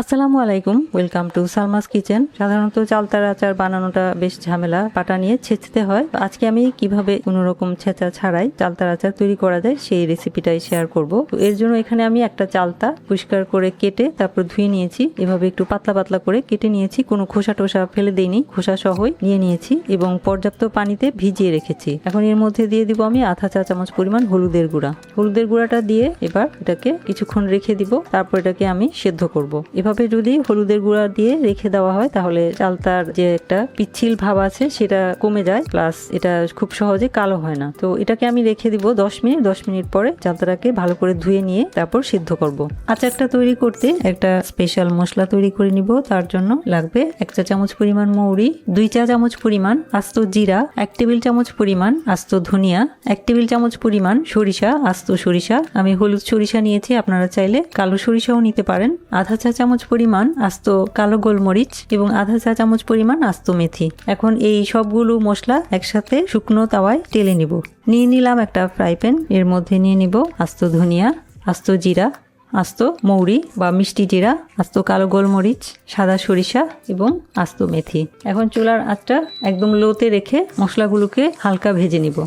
আসসালামু আলাইকুম। Welcome to Salma's kitchen সাধারণত চালতার আচার বানানোটা বেশ ঝামেলা পাটা নিয়ে ছেঁচতে হয়। আজকে আমি কীভাবে কোনো রকম ছেঁচা ছাড়াই চালতার আচার তৈরি করা যায় সেই রেসিপিটাই শেয়ার করব। এর জন্য এখানে আমি একটা চালতা পরিষ্কার করে কেটে তারপর ধুয়ে নিয়েছি। এভাবে একটু পাতলা পাতলা করে কেটে নিয়েছি। কোনো খোসা টোসা ফেলে দেইনি। খোসা সহই নিয়ে নিয়েছি এবং পর্যাপ্ত পানিতে ভিজিয়ে রেখেছি। এখন এর মধ্যে দিয়ে দিব আমি আধা চা চামচ পরিমাণ হলুদের গুঁড়া। হলুদের গুঁড়াটা দিয়ে এবার এটাকে কিছুক্ষণ রেখে দিব। তারপর এটাকে আমি সেদ্ধ করব। এভাবে যদি হলুদের গুঁড়া দিয়ে রেখে দেওয়া হয়, তাহলে চালতার যে একটা পিচ্ছিল ভাব আছে, সেটা কমে যায়। প্লাস এটা খুব সহজে কালো হয় না। তো এটাকে আমি রেখে দিব দশ মিনিট। দশ মিনিট পরে চালতাটাকে ভালো করে ধুয়ে নিয়ে তারপর সিদ্ধ করব। আচারটা তৈরি করতে একটা স্পেশাল মশলা তৈরি করে নিব। তার জন্য লাগবে এক চা চামচ পরিমাণ মৌরি, দুই চা চামচ পরিমাণ আস্ত জিরা, এক টেবিল চামচ পরিমাণ আস্ত ধনিয়া, এক টেবিল চামচ পরিমাণ সরিষা, আস্ত সরিষা। আমি হলুদ সরিষা নিয়েছি, আপনারা চাইলে কালো সরিষাও নিতে পারেন। আধা চা চামচ পরিমাণ আস্ত কালো গোলমরিচ এবং আধা চা চামচ পরিমাণ আস্ত মেথি। এখন এই সবগুলো মশলা একসাথে শুকনো তাওয়ায় টেলে নিব। নিয়ে নিলাম একটা ফ্রাই প্যান। এর মধ্যে নিয়ে নিব আস্ত ধনিয়া, আস্ত জিরা, আস্ত মৌরি বা মিষ্টি জিরা, আস্ত কালো গোলমরিচ, সাদা সরিষা এবং আস্ত মেথি। এখন চুলার আঁচটা একদম লোতে রেখে মশলাগুলোকে হালকা ভেজে নিব।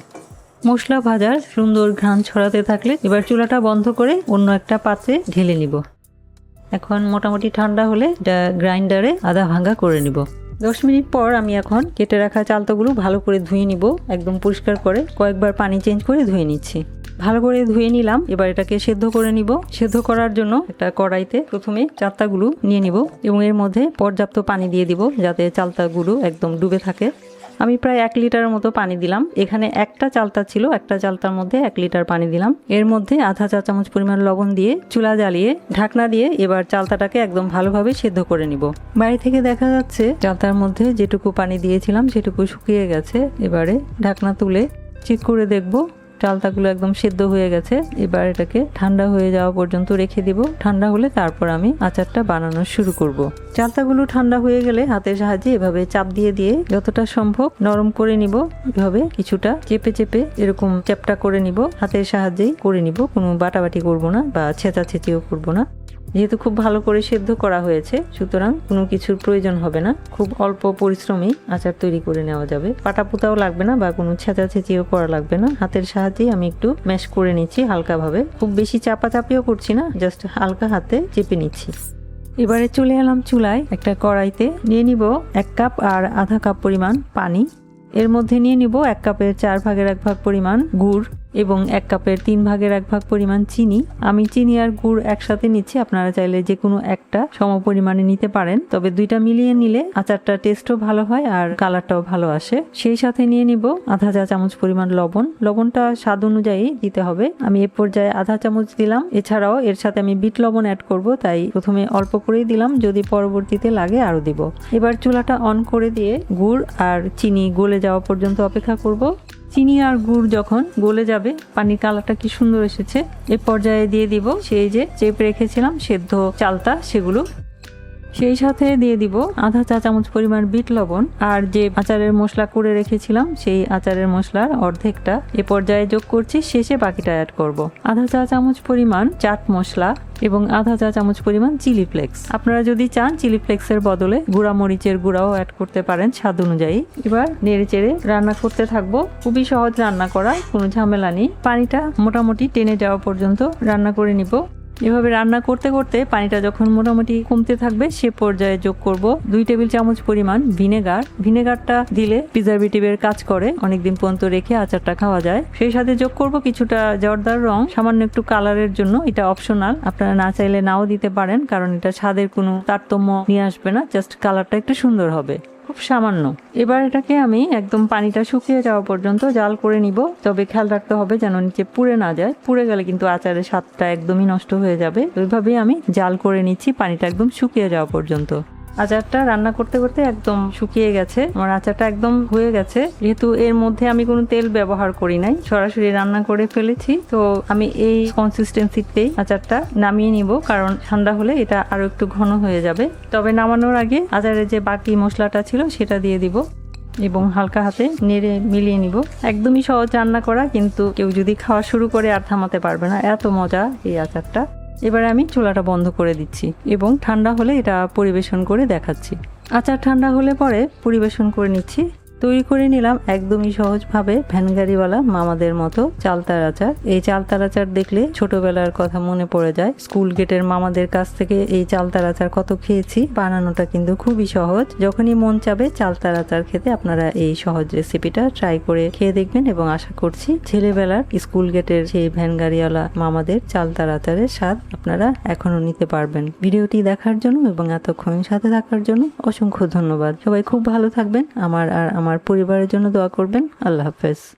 মশলা ভাজার সুন্দর ঘ্রাণ ছড়াতে থাকলে এবার চুলাটা বন্ধ করে অন্য একটা পাত্রে ঢেলে নিব। এখন মোটামুটি ঠান্ডা হলে গ্রাইন্ডারে আদা ভাঙ্গা করে নিব। দশ মিনিট পর আমি এখন কেটে রাখা চালতাগুলো ভালো করে ধুয়ে নিব, একদম পরিষ্কার করে। কয়েকবার পানি চেঞ্জ করে ধুয়ে নিচ্ছি। ভালো করে ধুয়ে নিলাম, এবার এটাকে সেদ্ধ করে নিব। সেদ্ধ করার জন্য একটা কড়াইতে প্রথমে চালতাগুলো নিয়ে নিব এবং এর মধ্যে পর্যাপ্ত পানি দিয়ে দিব যাতে চালতাগুলো একদম ডুবে থাকে। আমি প্রায় এক লিটারের মতো পানি দিলাম। এখানে একটা চালতা ছিল, একটা চালতার মধ্যে এক লিটার পানি দিলাম। এর মধ্যে আধা চা চামচ পরিমাণ লবণ দিয়ে চুলা জ্বালিয়ে ঢাকনা দিয়ে এবার চালতাটাকে একদম ভালোভাবে সেদ্ধ করে নিব। বাইরে থেকে দেখা যাচ্ছে চালতার মধ্যে যেটুকু পানি দিয়েছিলাম সেটুকু শুকিয়ে গেছে। এবারে ঢাকনা তুলে চেক করে দেখব চালতাগুলো একদম সেদ্ধ হয়ে গেছে। এবার এটাকে ঠান্ডা হয়ে যাওয়া পর্যন্ত রেখে দিব। ঠান্ডা হলে তারপর আমি আচারটা বানানো শুরু করব। চালতাগুলো ঠান্ডা হয়ে গেলে হাতের সাহায্যে এভাবে চাপ দিয়ে দিয়ে যতটা সম্ভব নরম করে নিব। এভাবে কিছুটা চেপে চেপে এরকম চ্যাপটা করে নিব। হাতের সাহায্যেই করে নিব। কোনো বাটাবাটি করব না বা ছেঁচা ছেঁচিও করব না। যেহেতু খুব ভালো করে সেদ্ধ করা হয়েছে, সুতরাং কোনো কিছুর প্রয়োজন হবে না। খুব অল্প পরিশ্রমেই আচার তৈরি করে নেওয়া যাবে। পাটা পুতাও লাগবে না বা কোনো ছেঁচা ছেঁচিও করা লাগবে না। হাতের সাহায্যেই আমি একটু ম্যাশ করে নিচ্ছি হালকাভাবে। খুব বেশি চাপা চাপিও করছি না, জাস্ট হালকা হাতে চেপে নিচ্ছি। এবারে চলে এলাম চুলায় একটা কড়াইতে। নিয়ে নিব এক কাপ আর আধা কাপ পরিমাণ পানি। এর মধ্যে নিয়ে নিব এক কাপের চার ভাগের এক ভাগ পরিমাণ গুড়। এবং এক কাপের তিন ভাগের এক ভাগ পরিমাণ চিনি। আমি চিনি আর গুড় একসাথে নিচ্ছি, আপনারা চাইলে যে কোনো একটা সম পরিমাণে নিতে পারেন। তবে দুইটা মিলিয়ে নিলে আচারটা টেস্টও ভালো হয় আর কালারটাও ভালো আসে। সেই সাথে নিয়ে নিব আধা চা চামচ পরিমাণ লবণ। লবণটা স্বাদ অনুযায়ী দিতে হবে। আমি এ পর্যায়ে আধা চামচ দিলাম। এছাড়াও এর সাথে আমি বিট লবণ অ্যাড করব, তাই প্রথমে অল্প করেই দিলাম। যদি পরবর্তীতে লাগে আরও দিব। এবার চুলাটা অন করে দিয়ে গুড় আর চিনি গলে যাওয়া পর্যন্ত অপেক্ষা করব। চিনি আর গুড় যখন গলে যাবে, পানির কালারটা কি সুন্দর এসেছে। এ পর্যায়ে দিয়ে দিব সেই যে চেপ রেখেছিলাম সেদ্ধ চালতা সেগুলো। সেই সাথে দিয়ে দিব আধা চা চামচ পরিমাণ বিট লবণ আর যে আচারের মশলা করে রেখেছিলাম সেই আচারের মশলার অর্ধেকটা এ পর্যায়ে যোগ করছি, শেষে বাকিটা অ্যাড করব। আধা চা চামচ পরিমাণ চাট মশলা এবং আধা চা চামচ পরিমাণ চিলি ফ্লেক্স। আপনারা যদি চান, চিলি ফ্লেক্সের বদলে গুঁড়া মরিচের গুঁড়াও অ্যাড করতে পারেন স্বাদ অনুযায়ী। এবার নেড়ে চেড়ে রান্না করতে থাকব। খুবই সহজ রান্না করা কোনো ঝামেলা নেই। পানিটা মোটামুটি টেনে যাওয়া পর্যন্ত রান্না করে নিব। এভাবে রান্না করতে করতে পানিটা যখন মোটামুটি কমতে থাকবে, সে পর্যায়ে যোগ করব দুই টেবিল চামচ পরিমাণ ভিনেগার। ভিনেগারটা দিলে প্রিজারভেটিভের কাজ করে, অনেকদিন পর্যন্ত রেখে আচারটা খাওয়া যায়। সেই সাথে যোগ করব কিছুটা জর্দার রং, সামান্য একটু কালারের জন্য, এটা অপশনাল আপনারা না চাইলে নাও দিতে পারেন, কারণ এটা স্বাদের কোনো তারতম্য নিয়ে আসবে না জাস্ট কালারটা একটু সুন্দর হবে। খুব সামান্য। এবার এটাকে আমি একদম পানিটা শুকিয়ে যাওয়া পর্যন্ত জাল করে নিব। তবে খেয়াল রাখতে হবে যেন নিচে পুড়ে না যায়। পুড়ে গেলে কিন্তু আচারের স্বাদটা একদমই নষ্ট হয়ে যাবে। ওইভাবেই আমি জাল করে নিচ্ছি পানিটা একদম শুকিয়ে যাওয়া পর্যন্ত। আচারটা রান্না করতে করতে একদম শুকিয়ে গেছে। আমার আচারটা একদম হয়ে গেছে। যেহেতু এর মধ্যে আমি কোনো তেল ব্যবহার করি নাই, সরাসরি রান্না করে ফেলেছি। তো আমি এই কনসিস্টেন্সিতেই আচারটা নামিয়ে নিব, কারণ ঠান্ডা হলে এটা আরও একটু ঘন হয়ে যাবে। তবে নামানোর আগে আচারের যে বাকি মশলাটা ছিল সেটা দিয়ে দিব এবং হালকা হাতে নেড়ে মিলিয়ে নিব। একদমই সহজ রান্না করা, কিন্তু কেউ যদি খাওয়া শুরু করে আর থামাতে পারবে না। এত মজা এই আচারটা। এবার আমি চুলাটা বন্ধ করে দিচ্ছি এবং ঠান্ডা হলে এটা পরিবেশন করে দেখাচ্ছি। আচার ঠান্ডা হলে পরে পরিবেশন করে নিচ্ছি। তৈরি করে নিলাম একদমই সহজভাবে ভ্যানগাড়িওয়ালা মামাদের মতো চালতার আচার। এই চালতার আচার দেখলে ছোটবেলার কথা মনে পড়ে যায়। স্কুল গেটের মামাদের কাছ থেকে এই চালতার আচার কত খেয়েছি, বানানোটা কিন্তু খুবই সহজ। যখনই মন চাবে চালতার আচার খেতে আপনারা এই সহজ রেসিপিটা ট্রাই করে খেয়ে দেখবেন এবং আশা করছি ছেলেবেলার স্কুল গেটের সেই ভ্যানগাড়িওয়ালা মামাদের চালতার আচারের স্বাদ আপনারা এখনও নিতে পারবেন। ভিডিওটি দেখার জন্য এবং এতক্ষণ সাথে থাকার জন্য অসংখ্য ধন্যবাদ। সবাই খুব ভালো থাকবেন। আমার আর আমার পরিবারের জন্য দোয়া করবেন। আল্লাহ হাফেজ।